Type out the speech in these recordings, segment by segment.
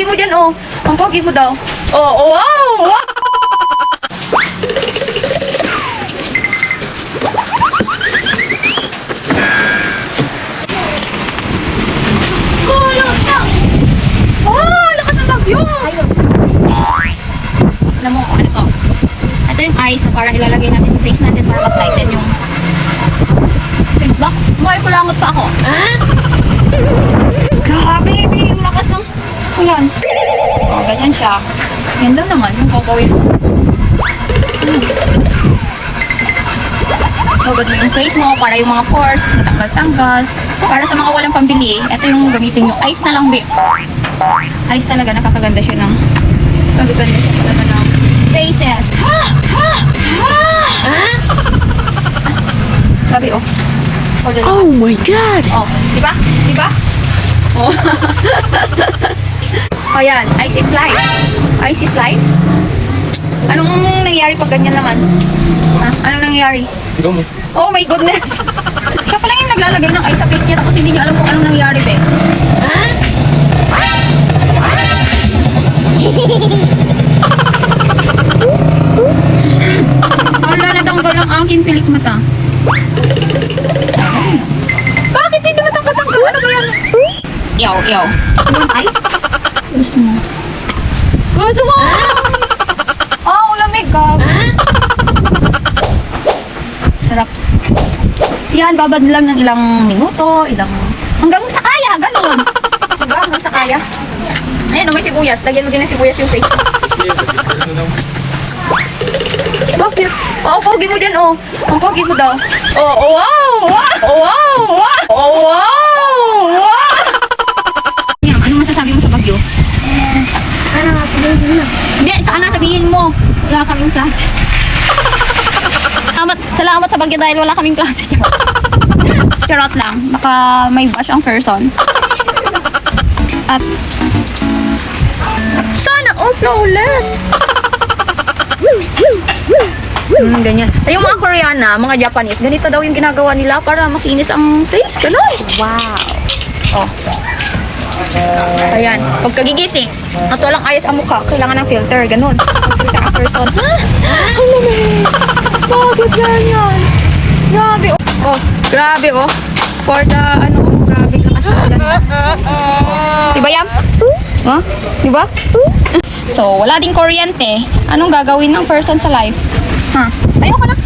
pogi mo dyan, oh. Ang pogi mo daw. Oh, oh wow! wow. Alam mo ano to? Ito yung ice na parang ilalagay natin sa face natin para mag-tighten yung face block. Mukha kulangot pa ako. Ah? Grabe, baby, yung lakas ng ulan. Oh, ganyan siya. Yan lang naman yung gagawin mo. Hubad mo yung face mo para yung mga pores matanggal-tanggal. Para sa mga walang pambili, ito yung gamitin nyo. Ice na lang, babe. Ice talaga, nakakaganda siya ng kagaganda siya talaga ng faces. Ha! Ha! Ha! Ah? Grabe, oh. Oh my god! Oh, di ba? Di ba? Oh. oh, yan. Ice is life. Ice is life. Anong nangyari pag ganyan naman? Ha? Anong mo. Oh my goodness! Siya pala yung naglalagay ng ice sa face niya tapos hindi niya alam kung anong nangyari, be. Ha? Wala natanggal ang aking pilik mata. Bakit hindi matanggal-tanggal? Ano ba yan? Yaw. You want ice? Gusto mo? Gusto mo? Ah, oh, lamig ka. Sarap. Yan, babad lang ng ilang minuto, ilang... Hanggang sa kaya, ganun. diba? Hanggang sa kaya. Ayan, oh, may sibuyas. Lagyan mo din ng sibuyas yung face. Bakit? Oh, pogi mo dyan, oh. Ang pogi mo daw. Oh, oh wow! Oh, wow! Wow! Oh, wow! Wow! Yan, ano masasabi mo sa bagyo? Hindi, saan na sabihin mo? Wala kaming klase. salamat, salamat sa bagyo dahil wala kaming klase. Charot. Lang. Baka may bash ang person. At Sana all flawless! Hmm, ganyan. Ay, yung mga Koreana, mga Japanese, ganito daw yung ginagawa nila para makinis ang face. Ganon. Wow. Oh. Ayan. Pag kagigising, at walang ayos ang mukha, kailangan ng filter. Ganon. Filter ang person. Ha? Ang lamig. Bakit ganyan? Grabe. Oh. oh, grabe oh. For the, ano, grabe lakas ng ulan. Diba yan? Ha? Diba? So, wala ding kuryente. Anong gagawin ng person sa life? Ha? Ayoko na. Oh, sa'yo na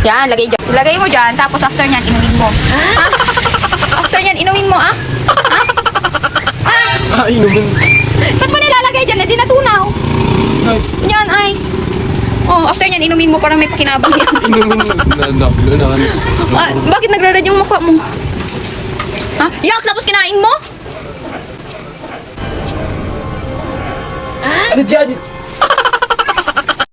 Yan, lagay dyan. Lagay mo dyan, tapos after nyan, inumin mo. Ha? After nyan, inumin mo, ah? Ha? Ha? Ah, inumin. Ba't mo nilalagay dyan? Eh, di natunaw. Ay, Yan, ice. Oh, after nyan, inumin mo parang may pakinabang yan. inumin mo. Na, Ah, bakit nagra-red yung mukha mo? Ha? Yak, tapos kinain mo? Ano dyan?